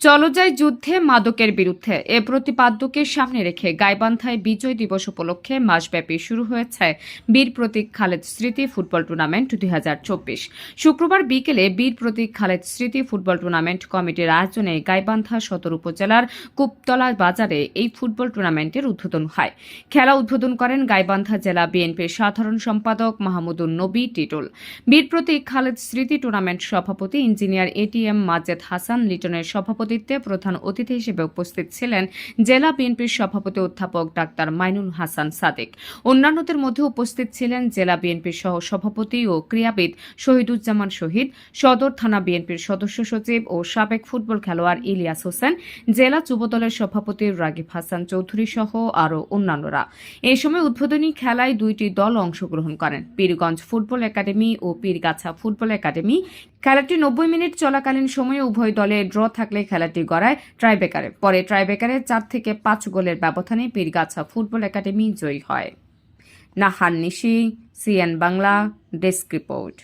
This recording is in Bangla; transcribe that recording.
চলো যাই যুদ্ধে মাদকের বিরুদ্ধে। এ প্রতিপাদ্যকে সামনে রেখে গাইবান্ধায় বিজয় দিবস উপলক্ষে মাসব্যাপী শুরু হয়েছে বীর প্রতীক খালেদ স্মৃতি ফুটবল টুর্নামেন্ট দুই হাজার চব্বিশ। শুক্রবার বিকেলে বীর প্রতীক খালেদ স্মৃতি ফুটবল টুর্নামেন্ট কমিটির আয়োজনে গাইবান্ধা সদর উপজেলার কুপতলা বাজারে এই ফুটবল টুর্নামেন্টের উদ্বোধন হয়। খেলা উদ্বোধন করেন গাইবান্ধা জেলা বিএনপির সাধারণ সম্পাদক মাহমুদুন নবী টিটুল। বীর প্রতীক খালেদ স্মৃতি টুর্নামেন্ট সভাপতি ইঞ্জিনিয়ার এটিএম মাজেদ হাসান, লিটনের সভাপতিত্বে প্রধান অতিথি হিসেবে উপস্থিত ছিলেন জেলা বিএনপির সভাপতি অধ্যাপক ডাক্তার মাইনুল হাসান সাদেক। অন্যান্যদের মধ্যে উপস্থিত ছিলেন জেলা বিএনপির সহ সভাপতি ও ক্রীড়াবিদ শহীদুজ্জামান শহীদ, সদর থানা বিএনপির সদস্য সচিব ও সাবেক ফুটবল খেলোয়াড় ইলিয়াস হোসেন, জেলা যুবদলের সভাপতি রাগিব হাসান চৌধুরী সহ আরও অন্যান্যরা। এ সময় উদ্বোধনী খেলায় দুইটি দল অংশগ্রহণ করেন। পীরগঞ্জ ফুটবল একাডেমি ও পীরগাছা ফুটবল একাডেমি। খেলাটি নব্বই মিনিট চলাকালীন সময়ে উভয় দলে ড্র থাকলে খেলাটি গড়ায় ট্রাইবেকারে পরে ট্রাইবেকারে চার থেকে পাঁচ গোলের ব্যবধানে পীরগাছা ফুটবল একাডেমি জয়ী হয়। Nahan Nishi, C N Bangla, desk report.